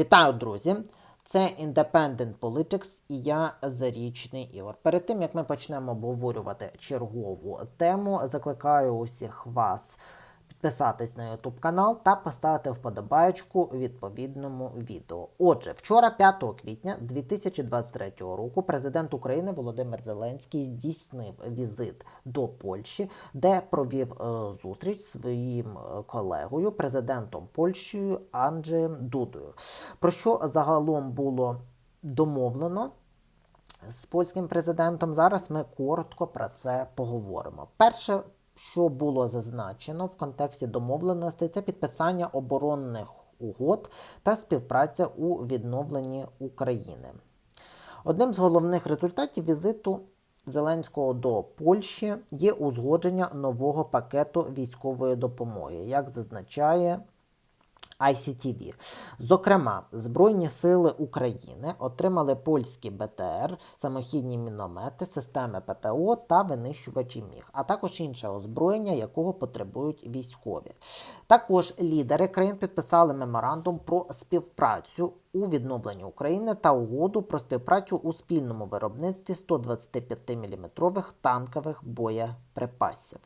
Вітаю, друзі! Це Independent Politics і я Зарічний Ігор. Перед тим як ми почнемо обговорювати чергову тему, закликаю усіх вас підписатись на YouTube канал та поставити вподобаєчку відповідному відео. Отже, вчора, 5 квітня 2023 року, президент України Володимир Зеленський здійснив візит до Польщі, де провів е, зустріч зі своїм е, колегою, президентом Польщі Анджеєм Дудою. Про що загалом було домовлено? з польським президентом. Зараз ми коротко про це поговоримо. Перше, що було зазначено в контексті домовленостей, це підписання оборонних угод та співпраця у відновленні України. Одним з головних результатів візиту Зеленського до Польщі є узгодження нового пакету військової допомоги, як зазначає ICTV. Зокрема, Збройні сили України отримали польські БТР, самохідні міномети, системи ППО та винищувачі міг, а також інше озброєння, якого потребують військові. Також лідери країн підписали меморандум про співпрацю у відновленні України та угоду про співпрацю у спільному виробництві 125-мм танкових боєприпасів.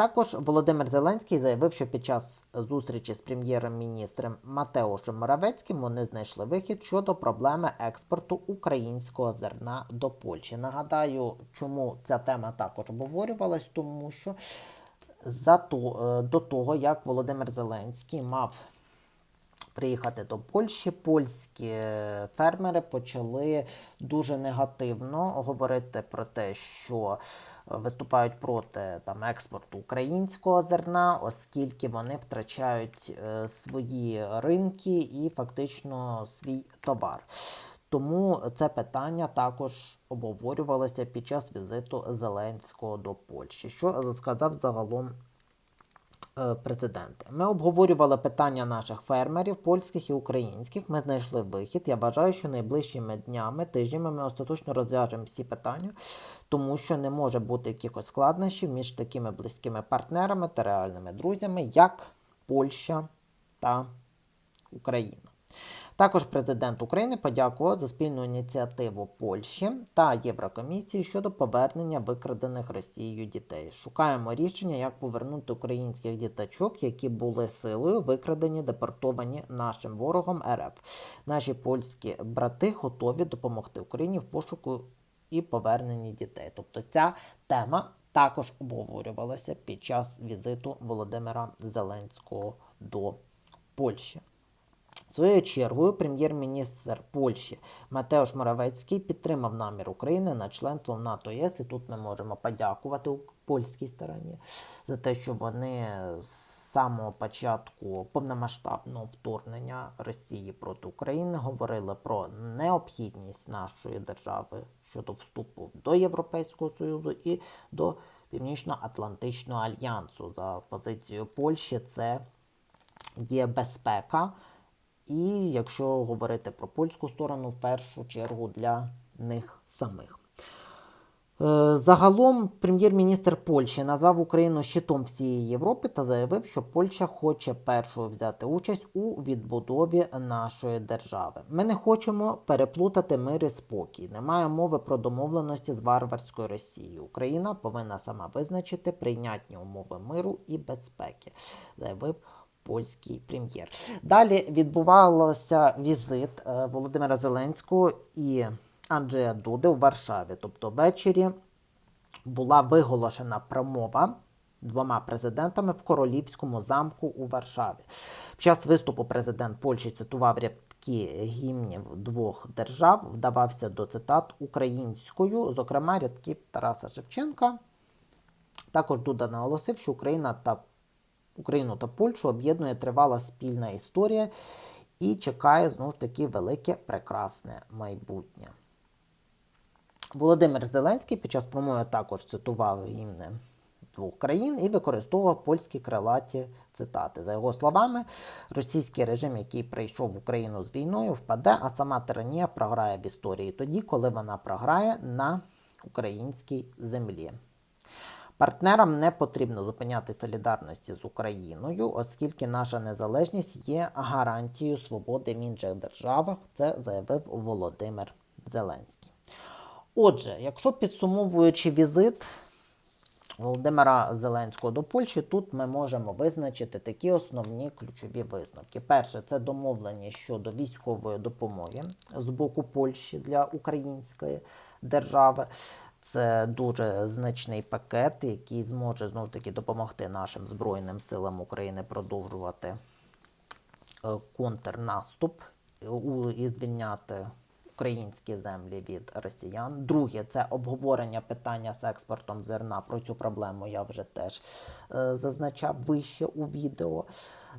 Також Володимир Зеленський заявив, що під час зустрічі з прем'єром-міністром Матеушем Моравецьким вони знайшли вихід щодо проблеми експорту українського зерна до Польщі. Нагадаю, чому ця тема також обговорювалась, тому що за то, е, до того, як Володимир Зеленський мав приїхати до Польщі, польські фермери почали дуже негативно говорити про те, що виступають проти там експорту українського зерна, оскільки вони втрачають е, свої ринки і фактично свій товар. Тому це питання також обговорювалося під час візиту Зеленського до Польщі, що сказав загалом е, президент. Ми обговорювали питання наших фермерів, польських і українських. Ми знайшли вихід. Я вважаю, що найближчими днями, тижнями ми остаточно розв'яжемо всі питання, тому що не може бути якихось складнощів між такими близькими партнерами та реальними друзями, як Польща та Україна. Також президент України подякував за спільну ініціативу Польщі та Єврокомісії щодо повернення викрадених Росією дітей. Шукаємо рішення, як повернути українських діточок, які були силою викрадені, депортовані нашим ворогом РФ. Наші польські брати готові допомогти Україні в пошуку і поверненні дітей. Тобто ця тема також обговорювалася під час візиту Володимира Зеленського до Польщі. Своєю чергою прем'єр-міністр Польщі Матеуш Моравецький підтримав намір України на членство в НАТО ЄС. І тут ми можемо подякувати польській стороні за те, що вони з самого початку повномасштабного вторгнення Росії проти України говорили про необхідність нашої держави щодо вступу до Європейського Союзу і до Північно-Атлантичного альянсу. За позицією Польщі це є безпека. І якщо говорити про польську сторону, в першу чергу для них самих. Е, Загалом прем'єр-міністр Польщі назвав Україну щитом всієї Європи та заявив, що Польща хоче першою взяти участь у відбудові нашої держави. Ми не хочемо переплутати мир і спокій. Немає мови про домовленості з варварською Росією. Україна повинна сама визначити прийнятні умови миру і безпеки, заявив польський прем'єр. Далі відбувався візит е, Володимира Зеленського і Анджея Дуди у Варшаві. Тобто ввечері була виголошена промова двома президентами в королівському замку у Варшаві. Під час виступу президент Польщі цитував рядки гімнів двох держав, вдавався до цитат українською, зокрема рядків Тараса Шевченка. Також Дуда наголосив, що Україна та Україну та Польщу об'єднує тривала спільна історія і чекає знову таки велике прекрасне майбутнє. Володимир Зеленський під час промови також цитував гімни двох країн і використовував польські крилаті цитати. За його словами, російський режим, який прийшов в Україну з війною, впаде, а сама тиранія програє в історії тоді, коли вона програє на українській землі. Партнерам не потрібно зупиняти солідарності з Україною, оскільки наша незалежність є гарантією свободи в інших державах. Це заявив Володимир Зеленський. Отже, якщо підсумовуючи візит Володимира Зеленського до Польщі, тут ми можемо визначити такі основні ключові висновки. Перше, це домовлення щодо військової допомоги з боку Польщі для української держави. Це дуже значний пакет, який зможе знов таки допомогти нашим Збройним силам України продовжувати е, контрнаступ і звільняти українські землі від росіян. Друге, це обговорення питання з експортом зерна. Про цю проблему я вже теж е, зазначав вище у відео.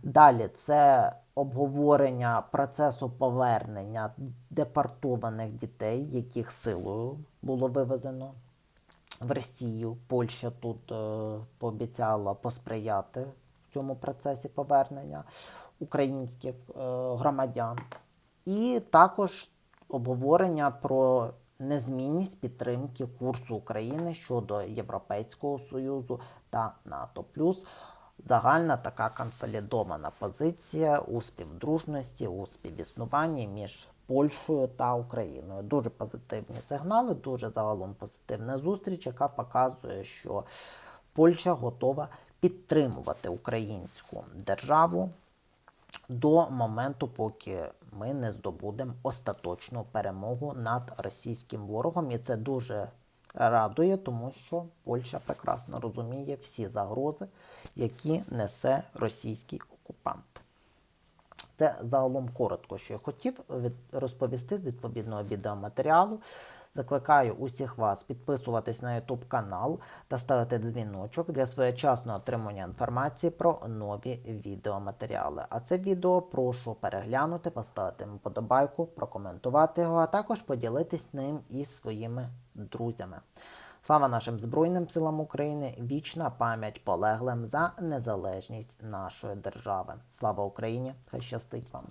Далі це обговорення процесу повернення депортованих дітей, яких силою було вивезено в Росію. Польща тут е, пообіцяла посприяти в цьому процесі повернення українських е, громадян. І також обговорення про незмінність підтримки курсу України щодо Європейського Союзу та НАТО. Плюс загальна така консолідована позиція у співдружності, у співіснуванні між Польщею та Україною. Дуже позитивні сигнали, дуже загалом позитивна зустріч, яка показує, що Польща готова підтримувати українську державу до моменту, поки ми не здобудемо остаточну перемогу над російським ворогом. І це дуже радує, тому що Польща прекрасно розуміє всі загрози, які несе російський окупант. Це загалом коротко, що я хотів розповісти з відповідного відеоматеріалу. Закликаю усіх вас підписуватись на YouTube канал та ставити дзвіночок для своєчасного отримання інформації про нові відеоматеріали. А це відео прошу переглянути, поставити йому подобайку, прокоментувати його, а також поділитись ним із своїми друзями. Слава нашим Збройним силам України! Вічна пам'ять полеглим за незалежність нашої держави. Слава Україні! Хай щастить вам!